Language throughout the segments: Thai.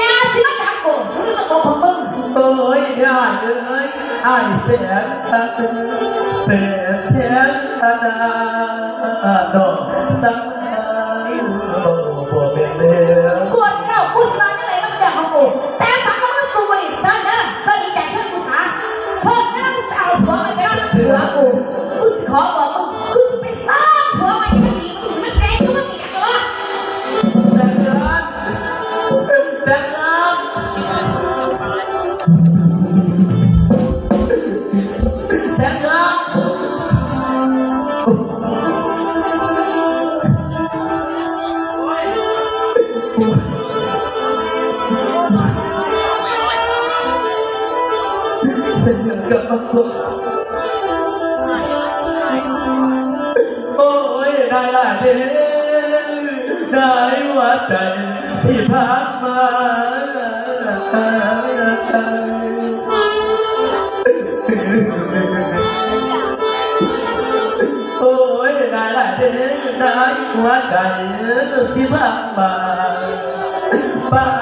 ยาสิรักจักกูรู้สึกว่าผมมึงเอ้ยาเอ้ยอเสียง กับผมโอ้ยได้ละเด้ได้ว่าใจสิพักมาโอ้ยได้ละเด้ได้ว่าใจสิพักมาบ้า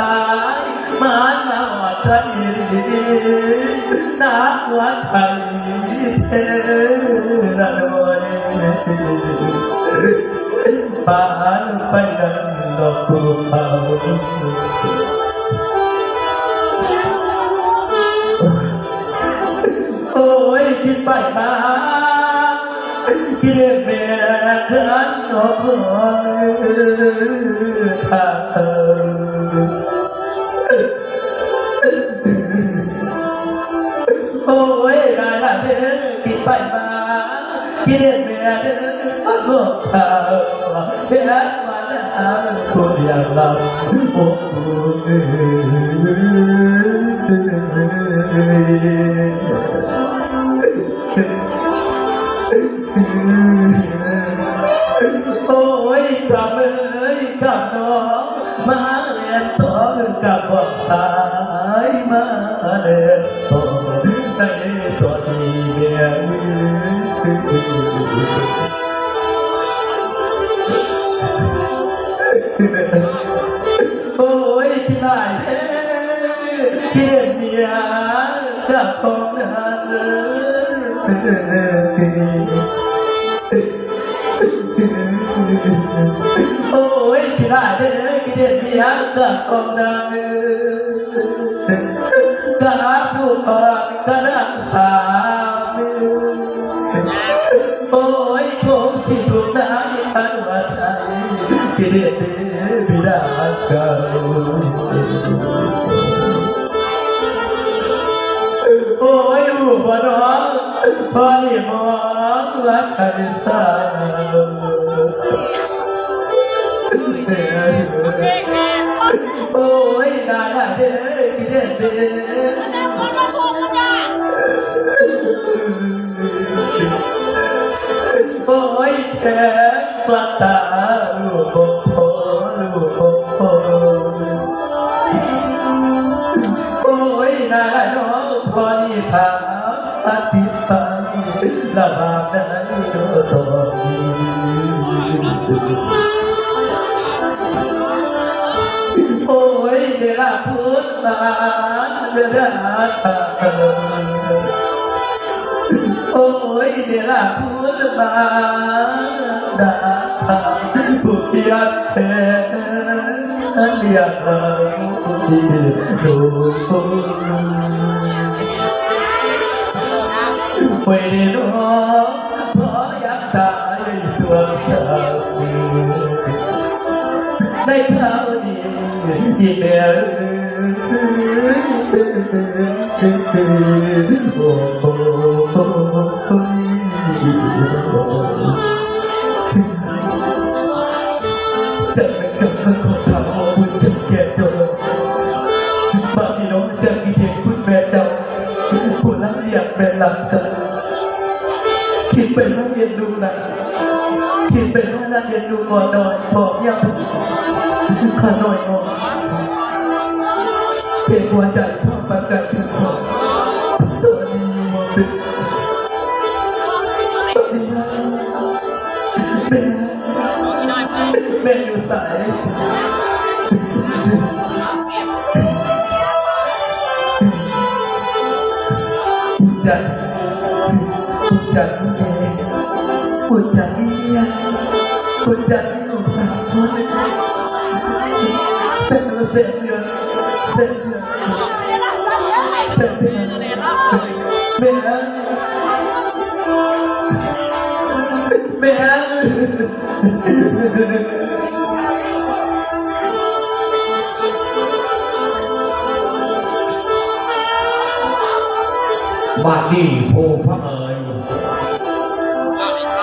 ตายมานมาวใจไทยนักวัดไทยเทระโดยปานไปนั่งกูเบาโอ้ยคิดไปมาคิดเมื่อคืนนอกคนทางเธอ ôi, cảm ơi cảm nó má lên tỏ cảm quảng tái má lên tỏ này tỏ đi về Thank you. kenya da kon ôi thì lại thế cái điện đi hát cả con đang cả hát phụ còn cả đang phàm ôi cũng thì cũng đã đi ăn mà chạy cái điện đi bị đã فالإمام وحرسان Ôi, đã là thế, thế, thế. โอ้ยเดี๋ยวพูดมาด่าผู้เพียรแท้เดียวเราที่ดู โอ้โจะจะจะขอถามว่าคุณจะแก่จนบ้านพี่นองจะมีเห็นคุณแม่เจ้าผู้รักอยาแม่หลับตาคิดไปนั่งเรียนดูนะคิดไปนั่งเรียนดูก่อนหน่ยบกยังขาหนอยก่อนเทพวจ trần trần về buồn trần đi buồn trần ngủ giảm xuống tên là dễ thương dễ thương dễ thương mẹ ơi mẹ ơi บาดนี้ผู้ฟังเอ๋ย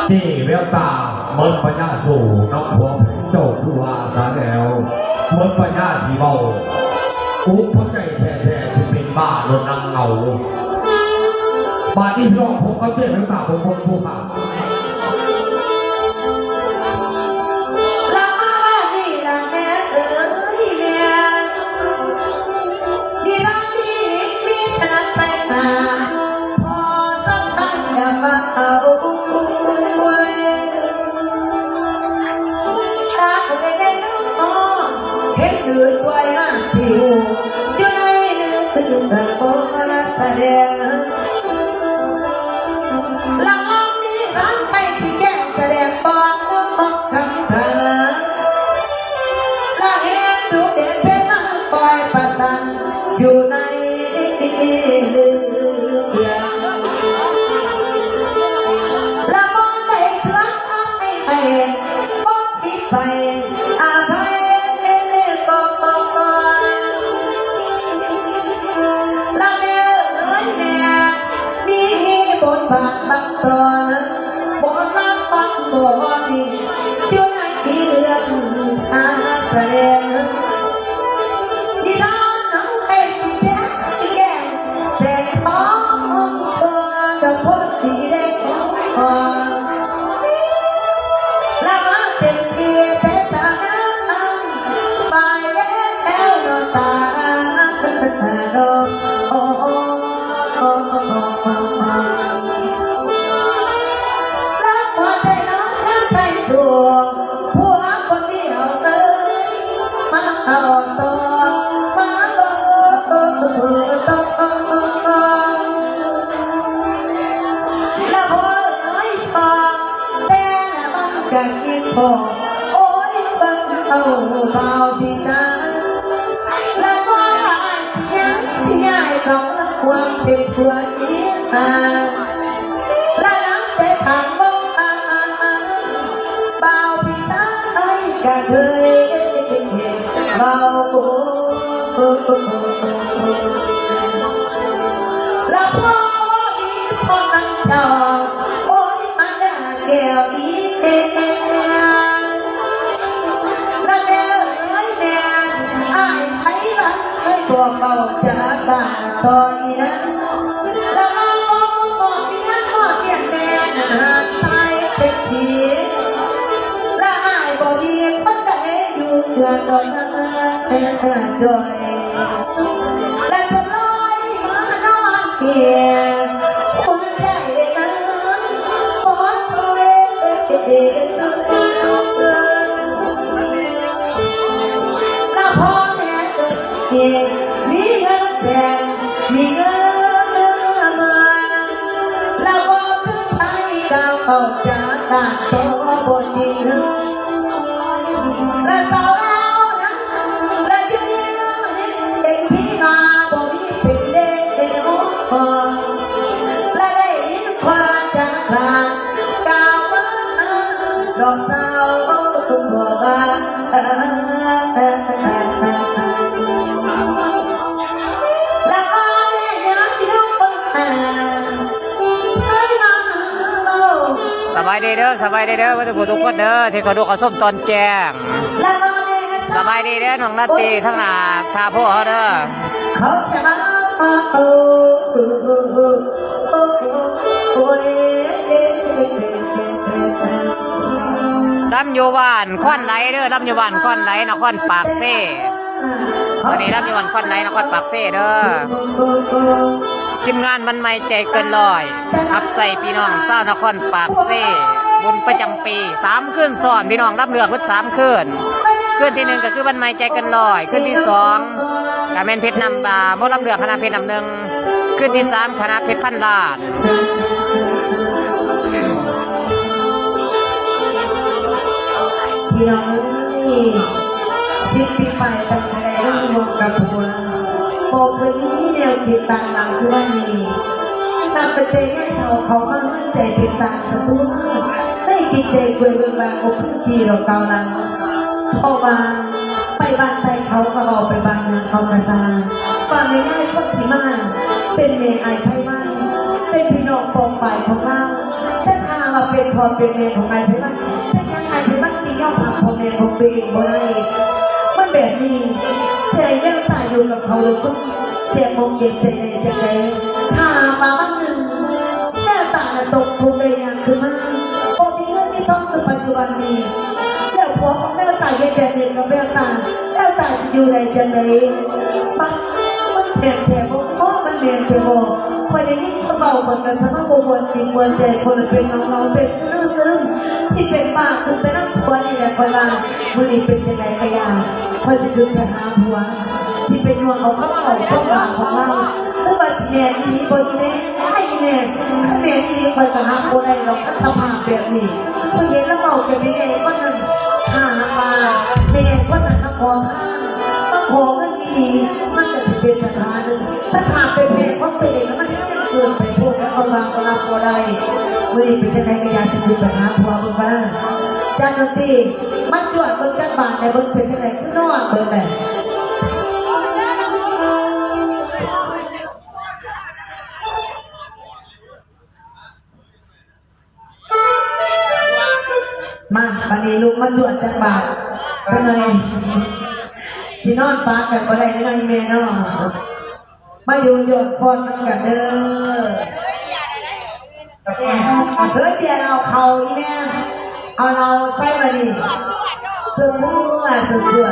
ที่แววตาเมือนปัญญาสู่น้องผัวโจกผู้อาสาแล้วเมือนปัญญาสีเบาอุปใจแท้แท้ฉันเป็นบ้าโดนนางเงาบาดนี้ร้องผมก็เจ็บแววตาผมผมผู้ผ่า มาเอาไว้ตาคนใดน้องเห็นหรือสวยอะสิวยู่ในเนตื่กันบอกมาแสดง cả rơi vào phố là hoa đi phong nắng đỏ ดอยดอยและจะลอยมานอนเกียงวามใจนั้นขอซอยเด็กสักแล้วพอแม่เกิดเด็กมีเงินแสนมีเงินเมื่อแล้วพอถึงไทยกออกจากตา ด้อสบายดีเด้อทุกคนทุกคนเด้อที่เขาดูเขาส้มตอนแจ้งสบายดีเด้อหน้องนาตีทั้งหนาทาพวกเขาเด้อลำอยู่บ้านค้อนไหลเด้อลำอยู่บ้านค้อนไหลนครปากเซ่วันนี้รับอยู่บ้านค้อนไหลนครปากเซ่เด้อทีมงานมันไม่ใจเกินลอยอับใส่พี่น้องเศร้านครปากเซ่ บุญประจำปีสามคืนซ้อนพี่น้องรับเรือพุทธสามคืนคืนที่หนึ่งก็คือบันไม่ใจกินร้อยคืนที่สองกาเมนเพชรนำบาโมรับเรือคณะเพชรนำหนึ่งคืนที่สามคณะเพชรพันลาดพี่น้องสิบปีไปตั้งแต่รุ่งมงกับบัวโปเคยมีแนวคิดต่างหลังคือว่านี้นับแต่เตะให้เขาเขามามั่นใจเป็นต่างสะตัวได้กินใจกวยเบืองบางอกขึ้นปีเราเกาลังพอมาไปบ้านใจเขาก็ออกไปบ้านนาเขากระซาบ้านไม่ได้คนที่มาเป็นเมย์ไอไพวันเป็นพี่น้องปองไปของเราแต่ถ้ามาเป็นพอเป็นเมย์ของไอไพวันเป็นยังไงไพวันที่ย่อมทำพ่อแม่ของตัวเองบ่ได้มันแบบนี้เสียยังตายอยู่กับเขาเลยก็เจ็บมงเจ็บใจในใจใจถ้ามาบ้านหนึ่งแม่ตาจะตกทุกข์ได้ยังคือมา จจุบันนี้แล้วผัวของแม่ตายแย่ๆเองกับแม่ตายแม่ตายจะอยู่ในจังไหนมันมันแถมแถมพ่อมันเมียนเทโมคอยได้ยินเขาเบาคนกันสมบูรณ์จริงมวลใจคนเป็นน้องๆเป็นซึ้งซึ้งสิเป็นบ้าคือแต่น้ำผัวนี่แหละคนละมือนี้เป็นยังไงก็ยาคอยจะคือไปหาผัวสิเป็นห่วงเอาข้าวเอาข้าวหลาของเราหรือว่าสิแม่อีบนแม่ไอ้แม่ถ้าแม่อีคอยกระหาโบได้เราก็สภาพแบบนี้ คนเห็นแล้วเบาจะไม่ไงก็นั่นหามาเมนว่านันขอข้ามาขอเงินดีมันจะสิเป็นปัญหาหนึ่งถ้าถามเป็นเมนของตัวเองแล้วมันยังเกินไปพูดแล้วเขามาเขารับก็ได้วันนี้เป็นยังไงก็อยากจะเป็นปัญหาพอมึงบ้างจานดนตรีมันจวดเบิ่งกันบางในเบิ่งเป็นยังไงขึ้นอนเบิ่งแหล มาจวดจังบาทเป็นไงสินอนปากกันบ่ได้ได้แม่เนาะมาอยู่โยนฟอนมันกันเด้อแม่เฮ้ยเปลี่ยนเอาเขาอีแม่เอาเราใส่มาดิเสื้อเสื้อเสื้อเสื้อ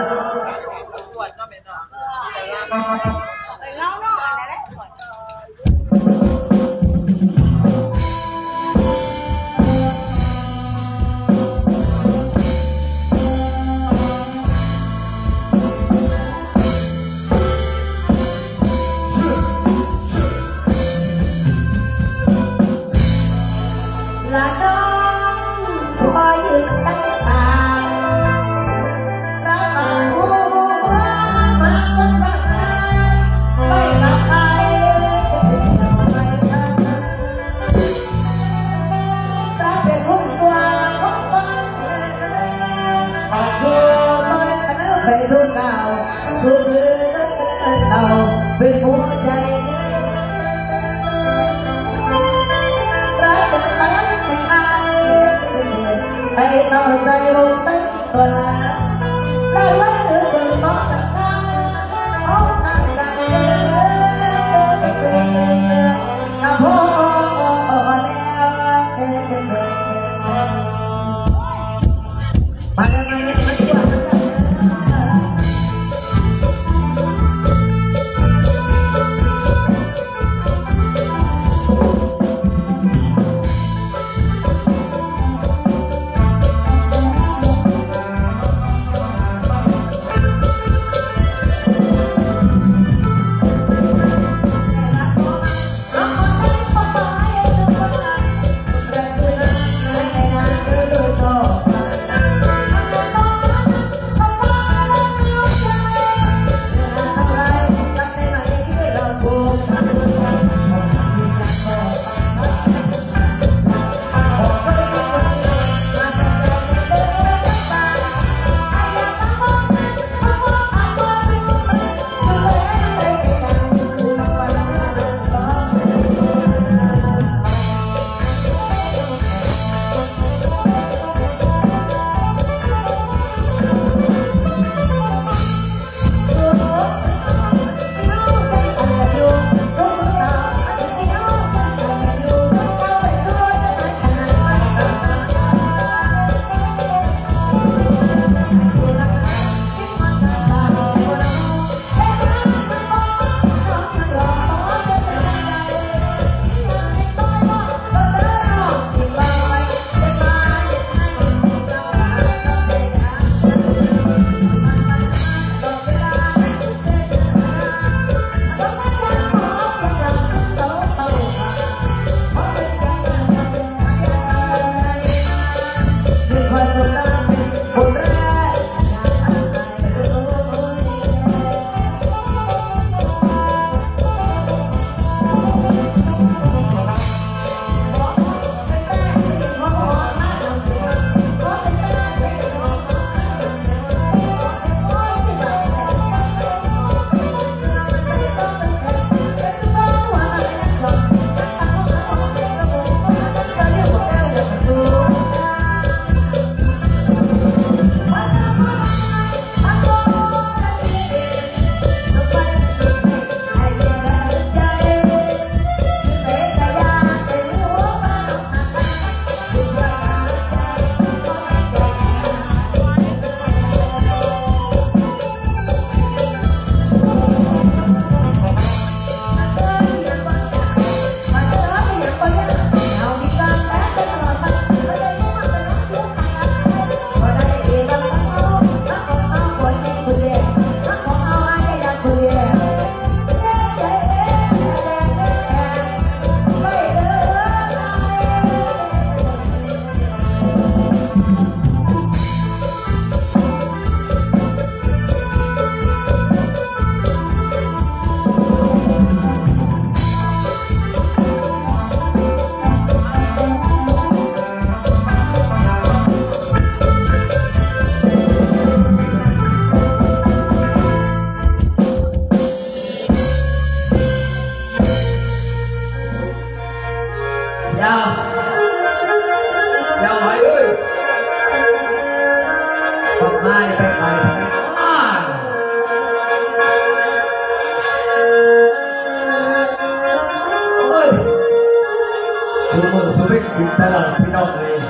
กินตลอดพี่น้องเลย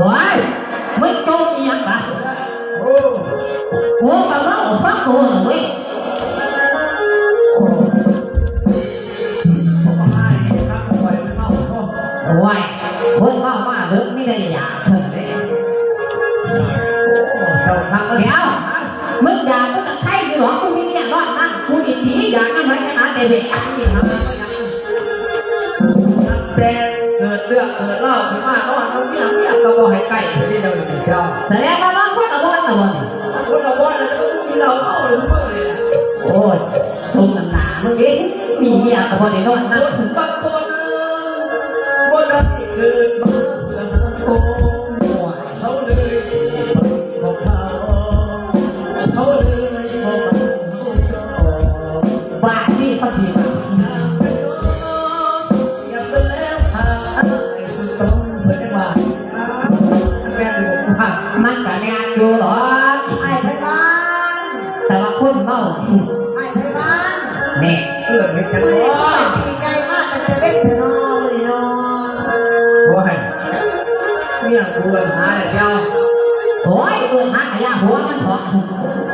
โอ้ยมึงโจมอีหยังปะโอ้กูกะเมาฟักกูเหรอเว้ยผมให้ครับหอยไม่เมาโอ้โอ้ยคนเมามาเลิกไม่ได้อยากเถิดเลยเจ้าทักเดี๋ยวมึงด่ามึงกับใครอยู่หรอกูมีเนี่ยรอดนั่งกูดีดีอยากกันไหมกันนะแต่เด็กนี่ เกิดเรื่องเกิดเล่าขึ้นมาก็ว่าน้องเมียเมียก็บอกให้ไก่ไปที่เดียวอยู่เช้าแสดงว่าน้องพูดกับว่ากับว่าคนเราว่าแล้วที่เราเอาหรือเปล่าเลยโอ้ยสมน้ำหนามึงเองมีเนี่ยกับว่าได้รอดนั่งคนบางคน ไอ้ไทยบ้านแน่เออไม่กันมือว่านี้ดีใจมากแต่จะเว้นเถอะเนอนี้เนาะโอ้ยเมียกูปัญหาเลยเจ้าโอ้ยเกินหาขยะหัวมันเถอะ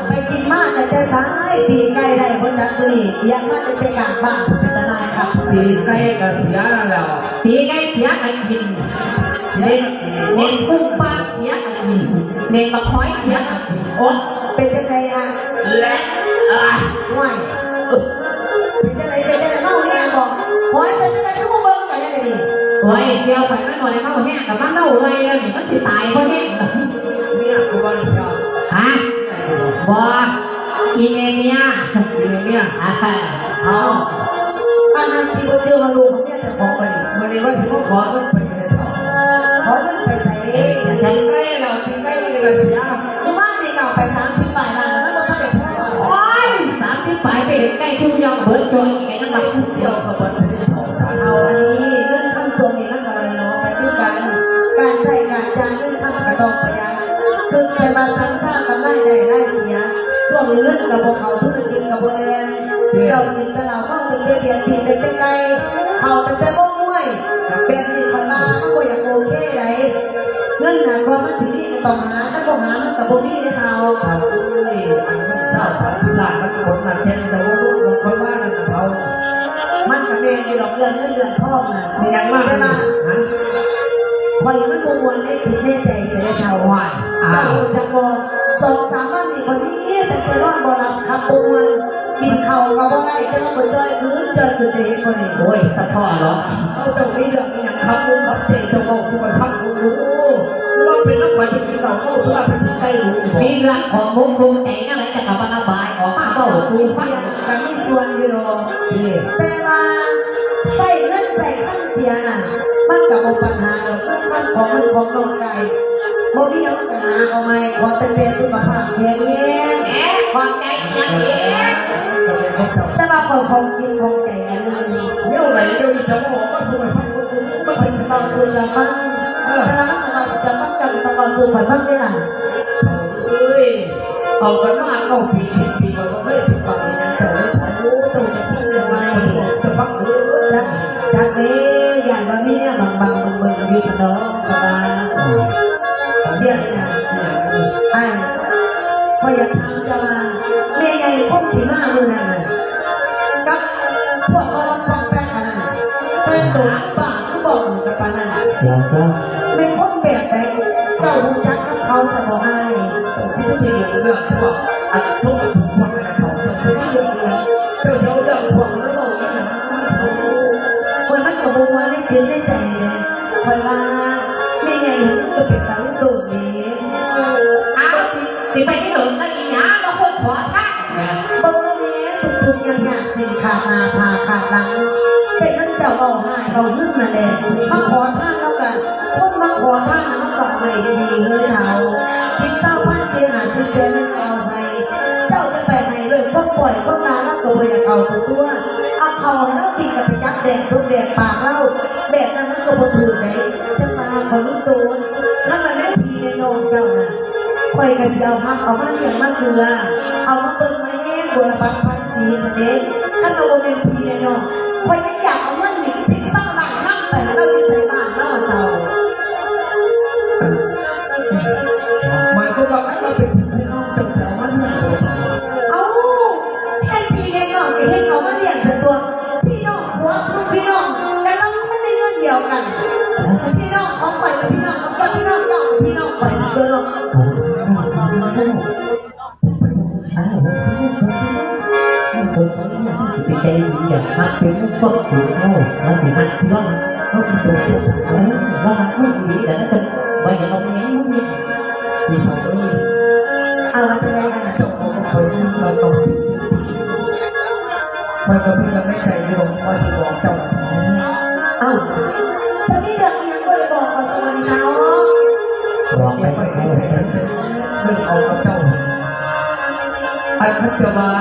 ไปกินมากแต่จะสายตีไก่ได้คนจักมือนี้อยากมากแต่จะกลางบ้านเป็นตานายครับตีใกล้กับเสียแล้วปีไก่เสียกันกินเสียเด็กกับตีเด็กกุ้งปลาเสียกันกินเด็กมะคอยเสียกันกินโอ๊ยเป็นจังไงอะและ ห่วยเอเป็นจังไงเป็นจังไงเมาเนี่ยบอกโอ้ยเป็นจังไงทุกคนเบิ่งกันยังไงดีโอ้ยเชียวไปมันหน่อยเข้าแห้งกับมันเน่าเลยเลยมันสิตายเพราะแห้งเมียกูบ้านเช่าฮะบออีเมเนียเมียเนี่ยอ่าเอาอันนั้นที่เราเจอมาลูกเนี่ยจะขอไปวันนี้ว่าฉันก็ขอเงินไปในท้องขอเงินไปใส่เองตีใกล้เราตีใกล้ในกับเสีย ได้ทุ่งยองเบิร์ดจอยไอ้นั่นไปมันเที่ยวกับวันที่ท้องสารเอาอันนี้เงินคำส่งนี่มันก็เลยเนาะไปที่กัน การใช้การจ่ายเงินคำกระต้องปะยัดคือใช้มาซ้ำซากกันได้ได้ได้เสียช่วงนี้เงินกับพวกเขาธุรกิจกับพวกเรียนเจ้ากินต่เราเข้าตึงเรียนตีแต่ไกลเขาแต่แต่บ่มวยแบบนี้คนมาเขาบ่อย่ากโอเคไหนเงินหนาความมันถึงนี่ก็ต้องหาถ้าบ่หามันกับบ่มีได้เท่าครับนี่มันเศร้าสามสิบล้านมันคนมาแค่แต่ว่า เรื่องเงินเดือนทองน่ะมีอย่างมากใช่นะไหมฮะคอยมันบวนได้จิตได้ใจจะได้เท่าว่าเจ้าจะบอกสองสามวันนี่คนนี้แต่จะรอดบ่รับคำบวนกินข้าวกับว่าไงจะต้องมาจอยพื้นจอยพื้นเด็กคนนี้โอ้ยสะท้อนเหรอเอาเจ้ามีเรื่องอย่างครับคุณครับเจ๊เจ้าบอกทุกคนฟังคุณรู้ว่าเป็นนักบวชที่เราเข้าว่าเป็นที่ใกล้รู้มีเรื่องของมุกลุงใจอะไรจะกลับมาระบายออกมาเบาคูฟังกันมีส่วนอยู่หรอกนี่แต่ว่า ใส่เงินใส่ขั้นเสียน่ะมันกับปัญหาเงินขั้นของเงินของน้องไก่บ่มีเอาปัญหาเอาไหมขอแต่แต่สุขภาพแข็งแรงแหมความใจยังเองก็เป็นแต่ว่าคนของกินของแก่อันนั้นเนี่ยอะไรเดี๋ยวนี้จะบอกว่าช่วยฟังคุณไม่มันเป็เป็นนเราบางส่วนจะฟังแต่ละมันบางส่วนจะฟังกันแต่บางส่วนผ่านฟังได้ล่ะเอ้ยเอากันมากเอาปีสิบปีเราก็ไม่ถึง พออยากถามจะมาแม่ใหญ่พวกที่มามือนั่นเลยกับพวกเราปองแป้งอันนั้นแต่ตัวบ้าก็บอกกับปานั่นเสียซะเนั่นแหละมาขอท่านแล้วกันคนมาขอท่านนะมันกลับดีๆเลยเราสิบเศร้าพันเสียหาเจอเจนเอาไปเจ้าจะไปไหนเลยก็ปล่อยก็มาแล้วก็ไปเอาสักตัวเอาเขาแล้วกินกับยักษ์แดงทุกแดงปากเล่าแดงนั้นมันก็บนถือไหนจะมาขอรู้ตัวถ้ามันได้พีในนองเจ้าน่ะคอยกับเสียวพักเอามาเหนียงมาเกลือเอามาเติมมาแห้งบัวละบันพันสีเสด็จถ้าเราเป็นพีในนองคอย mặt đến lúc vợ của nhau là mặt thương có khi tôi chết sạch đấy và mặt không nghĩ đã cần vậy là ông nhé muốn nhé thì phải có gì à là thế này là chồng của một người nhưng là cầu thị sĩ phải có biết là cái thầy như một qua chỉ bỏ chồng à chẳng biết được gì mà lại bỏ vào chồng thì tao bỏ cái này là cái thầy đừng bỏ con chồng anh thích cho ba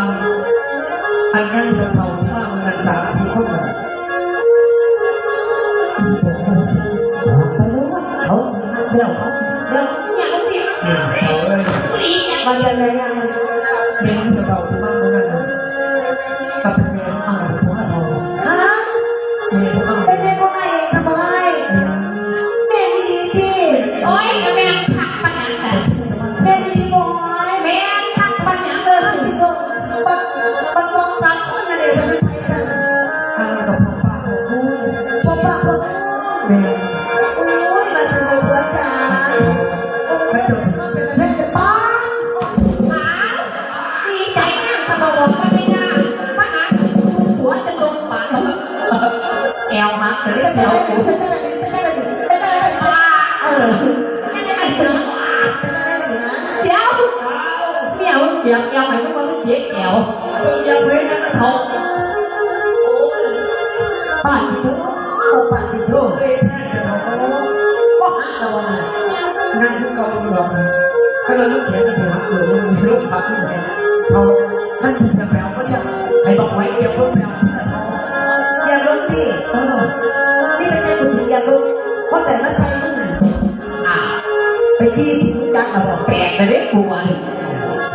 Amen.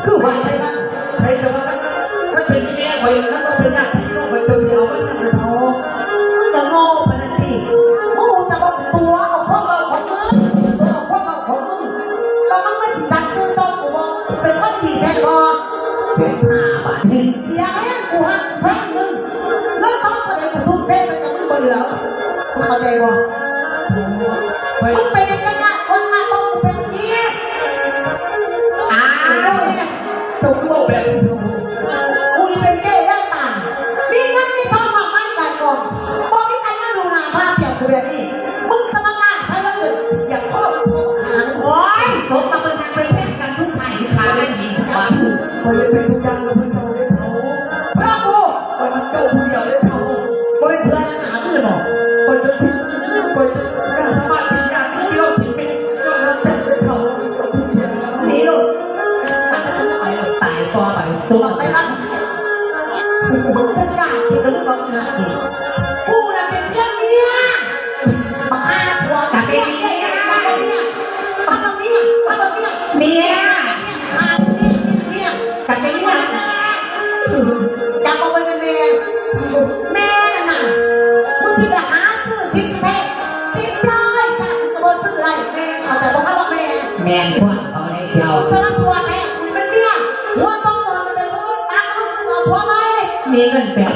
Tuhan. Mặt tay lắm Bấm chân cả thì đứng bấm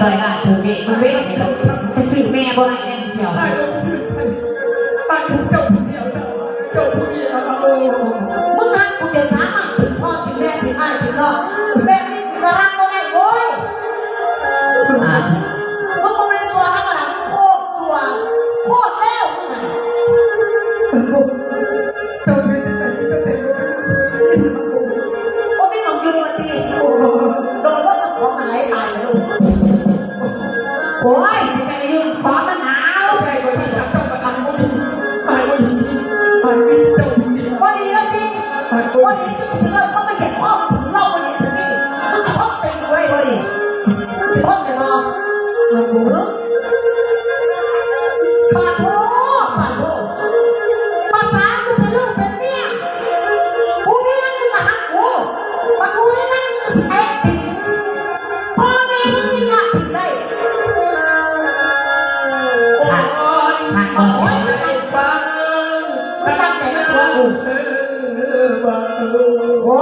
like,